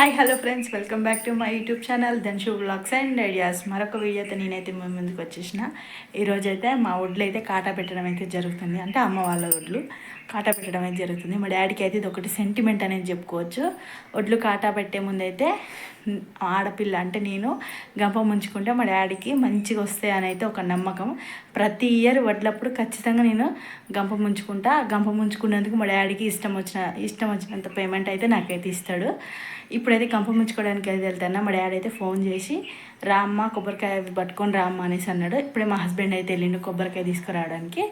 Hi hello friends welcome back to my YouTube channel Dhanshu vlogs and ideas మరొక వీడియోతో నేనైతే మీ ముందుకు వచ్చేసిన. ఈరోజైతే మా ఒడ్లు అయితే కాటా పెట్టడం అయితే జరుగుతుంది. అంటే అమ్మ వాళ్ళ ఒడ్లు. కాటా పెట్టడం అయితే జరుగుతుంది. మా డాడీకి అయితే ఇది ఒకటి సెంటిమెంట్ అనేది చెప్పుకోవచ్చు. ఒడ్లు కాటా పెట్టే ముందు అయితే ఆడపిల్ల అంటే నేను గంప ముంచుకుంటే మా డాడీకి మంచిగా వస్తాయి అని అయితే ఒక నమ్మకం. ప్రతి ఇయర్ వడ్లప్పుడు ఖచ్చితంగా నేను గంప ముంచుకుంటా. గంప ముంచుకున్నందుకు మా డాడీకి ఇష్టం వచ్చిన ఇష్టం వచ్చినంత పేమెంట్ అయితే నాకైతే ఇస్తాడు. ఇప్పుడైతే గంప ముంచుకోవడానికి అయితే వెళ్తాను? మా డాడీ అయితే ఫోన్ చేసి రామ్మ కొబ్బరికాయ అవి పట్టుకొని రామ్మ అనేసి అన్నాడు. ఇప్పుడే మా హస్బెండ్ అయితే వెళ్ళిండు కొబ్బరికాయ తీసుకురావడానికి.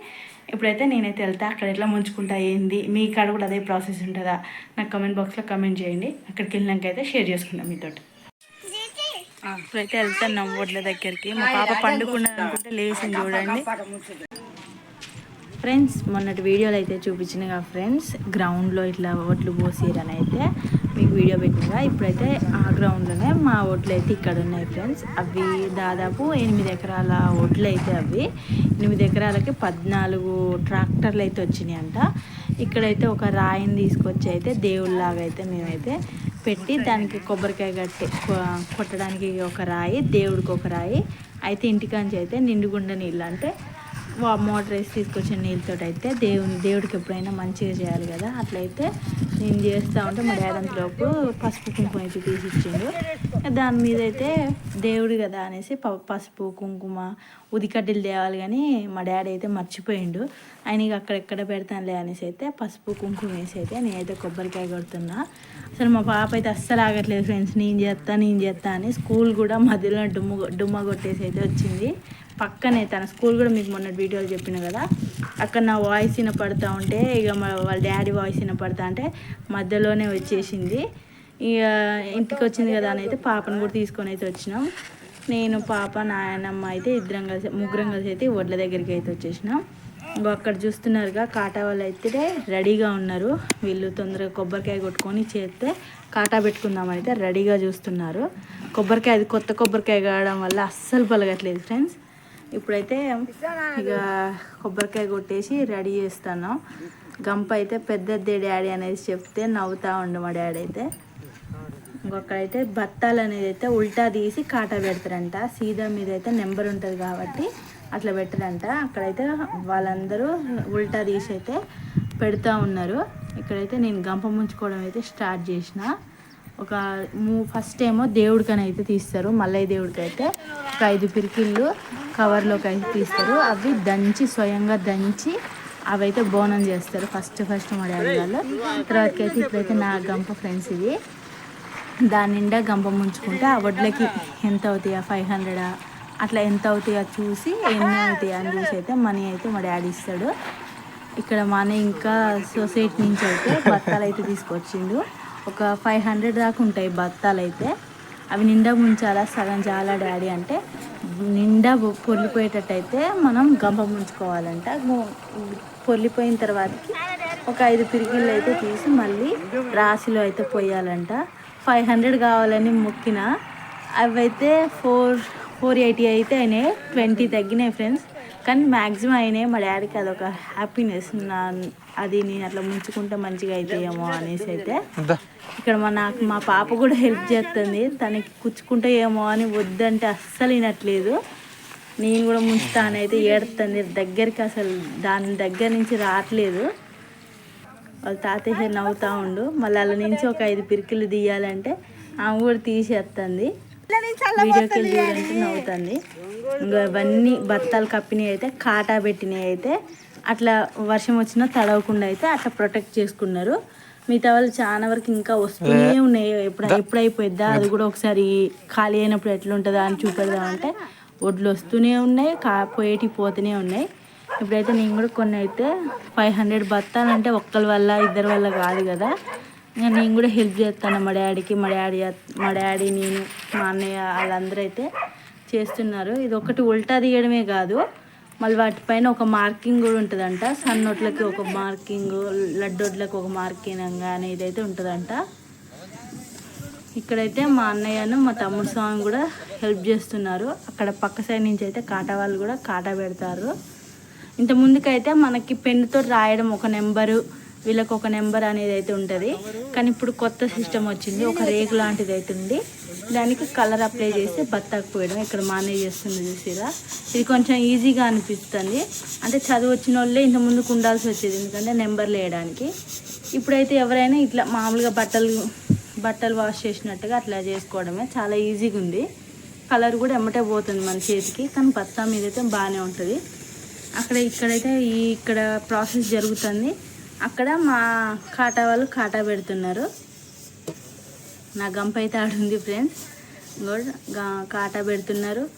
ఇప్పుడైతే నేనైతే వెళ్తా. అక్కడ ఎట్లా ముంచుకుంటా ఏంది? మీ కాడ కూడా అదే ప్రాసెస్ ఉంటుందా? నాకు కమెంట్ బాక్స్లో కమెంట్ చేయండి. అక్కడికి వెళ్ళినాక అయితే షేర్ చేసుకుందాం మీతోటి. ఇప్పుడైతే వెళ్తున్నాం ఓట్ల దగ్గరికి. మా పాప పండుకున్నది అనుకుంటే లేచింది చూడండి. ఫ్రెండ్స్ మొన్నటి వీడియోలో అయితే చూపించినగా ఫ్రెండ్స్ గ్రౌండ్లో ఇట్లా ఓట్లు పోసేరని అయితే మీకు వీడియో పెట్టినగా ఇప్పుడైతే ఆ గ్రౌండ్లోనే మా ఓట్లు అయితే ఇక్కడ ఉన్నాయి ఫ్రెండ్స్. అవి దాదాపు ఎనిమిది ఎకరాల ఓట్లు అయితే అవి. ఎనిమిది ఎకరాలకి పద్నాలుగు ట్రాక్టర్లు అయితే వచ్చినాయి అంట ఇక్కడైతే ఒక రాయిని తీసుకొచ్చి అయితే దేవుళ్ళలాగా అయితే మేమైతే పెట్టి దానికి కొబ్బరికాయ కట్టి కొ- కొట్టడానికి ఒక రాయి దేవుడికి ఒక రాయి. అయితే ఇంటికాంచి అయితే నిండుగుండ నీళ్ళు అంటే వా- మోటార్ వేసి తీసుకొచ్చిన నీళ్ళతో అయితే దేవుని దేవుడికి ఎప్పుడైనా మంచిగా చేయాలి కదా. అట్లయితే నేను చేస్తూ ఉంటే మా డాడీ లోపు పసుపు కుంకుమ అయితే తీసి ఇచ్చిండు దాని మీద అయితే దేవుడు కదా అనేసి ప- పసుపు కుంకుమ ఉదికడ్డీలు తేవాలి కానీ మా డాడీ అయితే మర్చిపోయిండు. ఆయన ఇక అక్కడెక్కడ పెడతానులే అనేసి అయితే పసుపు కుంకుమ వేసి అయితే నేనైతే కొబ్బరికాయ కొడుతున్నా. అసలు మా పాప అయితే అస్సలు ఆగట్లేదు ఫ్రెండ్స్. నేను చేస్తా నేను చేస్తా అని స్కూల్ కూడా మధ్యలో డుమ్ము డుమ్మ కొట్టేసి అయితే వచ్చింది. పక్కనే తన స్కూల్ కూడా మీకు మొన్న వీడియోలు చెప్పిన కదా అక్కడ నా వాయిస్ వినపడతా ఉంటే ఇక మా వాళ్ళ డాడీ వాయిస్ వినపడతా అంటే మధ్యలోనే వచ్చేసింది. ఇక ఇంటికి వచ్చింది కదా అని అయితే పాపను కూడా తీసుకొని అయితే వచ్చినాం. నేను పాప నాయనమ్మ అయితే ఇద్దరం కలిసి ముగ్గురం కలిసి అయితే వడ్ల దగ్గరికి అయితే వచ్చేసినాం. ఇంకో అక్కడ చూస్తున్నారుగా కాటా వాళ్ళు అయితే రెడీగా ఉన్నారు. వీళ్ళు తొందరగా కొబ్బరికాయ కొట్టుకొని చేస్తే కాటా పెట్టుకుందామని అయితే రెడీగా చూస్తున్నారు. కొబ్బరికాయ అది కొత్త కొబ్బరికాయ కావడం వల్ల అస్సలు పలగట్లేదు ఫ్రెండ్స్ ఇప్పుడైతే ఇక కొబ్బరికాయ కొట్టేసి రెడీ చేస్తాను. గంప అయితే పెద్దదే డాడీ అనేది చెప్తే నవ్వుతా ఉండు మా డాడీ అయితే. ఇంకొకడైతే బత్తాలు అనేది అయితే ఉల్టా తీసి కాటా పెడతారంట. సీదా మీద అయితే నెంబర్ ఉంటుంది కాబట్టి అట్లా పెట్టరంట. అక్కడైతే వాళ్ళందరూ ఉల్టా తీసి అయితే పెడతా ఉన్నారు. ఇక్కడైతే నేను గంప ముంచుకోవడం అయితే స్టార్ట్ చేసిన. ఒక మూ ఫస్ట్ ఏమో దేవుడికని అయితే తీస్తారు. మల్లయ్య దేవుడికి అయితే ఒక ఐదు పిరికిళ్ళు కవర్లోకి అయితే తీస్తారు. అవి దంచి స్వయంగా దంచి అవి అయితే బోనం చేస్తారు. ఫస్ట్ ఫస్ట్ మా డాడీ వాళ్ళు. తర్వాతకి అయితే ఇప్పుడైతే నా గంప ఫ్రెండ్స్ ఇది దాని నిండా గంప ముంచుకుంటే ఆ వడ్లకి ఎంత అవుతాయా? ఫైవ్ హండ్రెడా? అట్లా ఎంత అవుతాయో చూసి ఎన్ని అవుతాయా అని చూసి అయితే మనీ అయితే మా డాడీ ఇస్తాడు. ఇక్కడ మన ఇంకా సొసైటీ నుంచి అయితే బత్తాలు అయితే తీసుకొచ్చిండు. ఒక ఫైవ్ హండ్రెడ్ దాకా ఉంటాయి బత్తాలు అయితే. అవి నిండా ముంచాలా? సగం చాలా డాడీ అంటే నిండా పొ- అయితే మనం గంప ముంచుకోవాలంట. పొల్లిపోయిన పొర్లిపోయిన తర్వాతకి ఒక ఐదు పిరికిళ్ళు అయితే తీసి మళ్ళీ రాశిలో అయితే పోయాలంట. ఫైవ్ హండ్రెడ్ కావాలని మొక్కిన అవైతే ఫోర్ ఫోర్ ఎయిటీ అయితే అయినాయి. ట్వంటీ తగ్గినాయి ఫ్రెండ్స్ కానీ మ్యాక్సిమం అయినాయి. మా డాడీకి అదొక హ్యాపీనెస్ నా అది నేను అట్లా ముంచుకుంటే మంచిగా అవుతాయేమో అనేసి అయితే ఇక్కడ మా నాకు మా పాప కూడా హెల్ప్ చేస్తుంది. తనకి కుచ్చుకుంటే ఏమో అని వద్దంటే అస్సలు వినట్లేదు. నేను కూడా ముంచుతానైతే ఏడుతుంది. దగ్గరికి అసలు దాని దగ్గర నుంచి రావట్లేదు. వాళ్ళ తాతయ్య నవ్వుతా ఉండు. మళ్ళీ అలా నుంచి ఒక ఐదు పిరికిలు తీయాలంటే ఆమె కూడా తీసేస్తుంది. వీడియోకి వెళ్ళి చూడంటే నవ్వుతుంది. ఇంకా ఇవన్నీ బత్తాలు కప్పినవి అయితే కాటా పెట్టినవి అయితే అట్లా వర్షం వచ్చినా తడవకుండా అయితే అట్లా ప్రొటెక్ట్ చేసుకున్నారు. మిగతా వాళ్ళు చాలా వరకు ఇంకా వస్తూనే ఉన్నాయి. ఎప్పుడు ఎప్పుడు అయిపోయిద్దా అది కూడా ఒకసారి ఖాళీ అయినప్పుడు ఎట్లా ఉంటుందా అని చూపెడదామంటే ఒడ్లు వస్తూనే ఉన్నాయి కా పోయేటి పోతూనే ఉన్నాయి. ఇప్పుడైతే నేను కూడా కొన్ని అయితే ఫైవ్ హండ్రెడ్ బత్తాలంటే ఒక్కరి వల్ల ఇద్దరి వల్ల కాదు కదా. ఇంకా నేను కూడా హెల్ప్ చేస్తాను. మా డాడీకి మా డాడీ మా డాడీ నేను మా అన్నయ్య వాళ్ళందరూ అయితే చేస్తున్నారు. ఇది ఒకటి ఉల్టా తీయడమే కాదు. మళ్ళీ వాటిపైన ఒక మార్కింగ్ కూడా ఉంటుందంట. సన్నోట్లకి ఒక మార్కింగ్ లడ్డోట్లకి ఒక మార్కింగ్ అని ఇదైతే ఉంటుందంట. ఇక్కడైతే మా అన్నయ్యను మా తమ్ముడు స్వామి కూడా హెల్ప్ చేస్తున్నారు. అక్కడ పక్క సైడ్ నుంచి అయితే కాటా వాళ్ళు కూడా కాటా పెడతారు. ఇంత ముందుకైతే మనకి పెన్నుతో రాయడం ఒక నెంబరు. వీళ్ళకి ఒక నెంబర్ అనేది అయితే ఉంటుంది. కానీ ఇప్పుడు కొత్త సిస్టమ్ వచ్చింది. ఒక రేకు లాంటిది అయితే ఉంది. దానికి కలర్ అప్లై చేసి బత్తాకు పోయడం. ఇక్కడ మానేజ్ చేస్తుంది చూసిరా? ఇది కొంచెం ఈజీగా అనిపిస్తుంది. అంటే చదువు వచ్చిన వాళ్ళే ఇంత ముందుకు ఉండాల్సి వచ్చేది. ఎందుకంటే నెంబర్లు వేయడానికి ఇప్పుడైతే ఎవరైనా ఇట్లా మామూలుగా బట్టలు బట్టలు వాష్ చేసినట్టుగా అట్లా చేసుకోవడమే చాలా ఈజీగా ఉంది. కలర్ కూడా ఎమ్మటే పోతుంది మన చేతికి. కానీ బత్తా మీద అయితే బాగానే ఉంటుంది. అక్కడ ఇక్కడైతే ఈ ఇక్కడ ప్రాసెస్ జరుగుతుంది. అక్కడ మా కాటా వాళ్ళు కాటా పెడుతున్నారు. నా గంప అయితే ఆడుంది ఫ్రెండ్స్. గా- కాటా పెడుతున్నారు.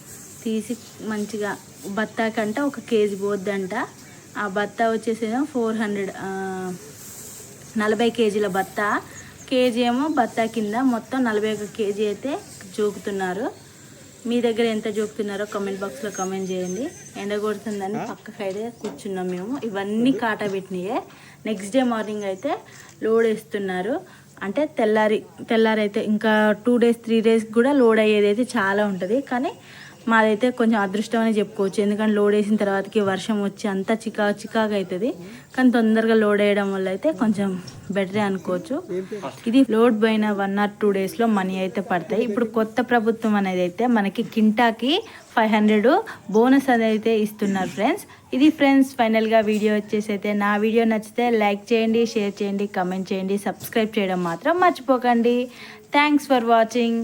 తీసి మంచిగా బత్తా కంట ఒక కేజీ పోద్దంట. ఆ బత్తా వచ్చేసేమో ఫోర్ హండ్రెడ్ నలభై కేజీల బత్తా. కేజీ ఏమో బత్తా కింద మొత్తం నలభై ఒక కేజీ అయితే జోకుతున్నారు. మీ దగ్గర ఎంత జోకుతున్నారో కామెంట్ బాక్స్లో కామెంట్ చేయండి. ఎండ కొడుతుందని పక్క సైడే కూర్చున్నాం మేము. ఇవన్నీ కాటా పెట్టినాయే. నెక్స్ట్ డే మార్నింగ్ అయితే లోడ్ వేస్తున్నారు. అంటే తెల్లారి తెల్లారి అయితే ఇంకా టూ డేస్ త్రీ డేస్ కూడా లోడ్ అయ్యేది అయితే చాలా ఉంటుంది. కానీ మాదైతే కొంచెం అదృష్టం అని చెప్పుకోవచ్చు. ఎందుకంటే లోడ్ వేసిన తర్వాతకి వర్షం వచ్చి అంతా చికా చికాగా అవుతుంది కానీ తొందరగా లోడ్ వేయడం వల్ల అయితే కొంచెం బెటరే అనుకోవచ్చు. ఇది లోడ్ పోయిన వన్ ఆర్ టూ డేస్లో మనీ అయితే పడతాయి. ఇప్పుడు కొత్త ప్రభుత్వం అనేది అయితే మనకి కింటాకి ఫైవ్ హండ్రెడ్ బోనస్ అయితే ఇస్తున్నారు ఫ్రెండ్స్. ఇది ఫ్రెండ్స్ ఫైనల్గా వీడియో వచ్చేసి అయితే నా వీడియో నచ్చితే లైక్ చేయండి షేర్ చేయండి కమెంట్ చేయండి సబ్స్క్రైబ్ చేయడం మాత్రం మర్చిపోకండి. Thanks for watching.